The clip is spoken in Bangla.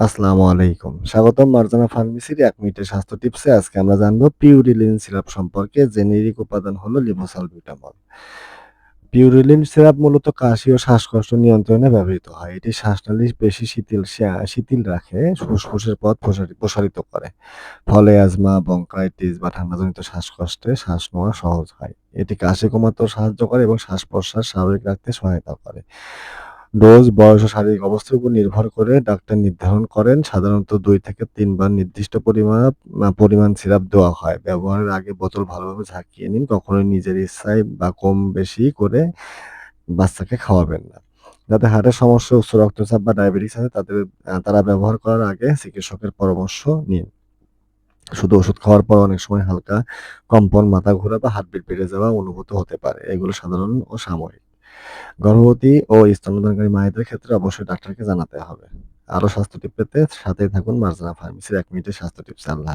আসসালামু আলাইকুম। স্বাগতম মার্জানা ফার্মেসির এক মিনিটের স্বাস্থ্য টিপসে। আজকে আমরা জানব পিউরিলিন সিরাপ সম্পর্কে। জেনেরিক উপাদান হলো লিবোসালবিউটামল। পিউরিলিন সিরাপ মূলত কাশি ও শ্বাসকষ্ট নিয়ন্ত্রণে ব্যবহৃত হয়। এটি শ্বাসনালী বেশি শিথিল শিথিল রাখে, ফুসফুসের পথ প্রসারি প্রসারিত করে। ফলে অ্যাজমা, ব্রঙ্কাইটিস বা ঠান্ডাজনিত শ্বাসকষ্টে শ্বাস নেওয়া সহজ হয়। এটি কাশি কমাতেও সাহায্য করে এবং শ্বাস-প্রশ্বাস স্বাভাবিক রাখতে সহায়তা করে। ডোজ, বয়স ও শারীরিক অবস্থার উপর নির্ভর করে ডাক্তার নির্ধারণ করেন। সাধারণত দুই থেকে তিনবার নির্দিষ্ট পরিমাণ পরিমাণ সিরাপ দেওয়া হয়। ব্যবহারের আগে বোতল ভালোভাবে ঝাঁকিয়ে নিন। কখনোই নিজের ইচ্ছায় বা কম বেশি করে বাচ্চাকে খাওয়াবেন না। যাতে হার্টের সমস্যা, উচ্চ রক্তচাপ বা ডায়াবেটিস আছে তাদের তারা ব্যবহার করার আগে চিকিৎসকের পরামর্শ নিন। শুধু ওষুধ খাওয়ার পর অনেক সময় হালকা কম্পন, মাথা ঘোরা বা হার্টবিট বেড়ে যাওয়া অনুভূত হতে পারে। এগুলো সাধারণ ও সাময়িক। গর্ভবতী ও স্তন্যদানকারী মায়েদের ক্ষেত্রে অবশ্যই ডাক্তারকে জানাতে হবে। আরও স্বাস্থ্য টিপ পেতে সাথেই থাকুন মার্জানা ফার্মেসির এক মিনিটের স্বাস্থ্য টিপস। আল্লাহ।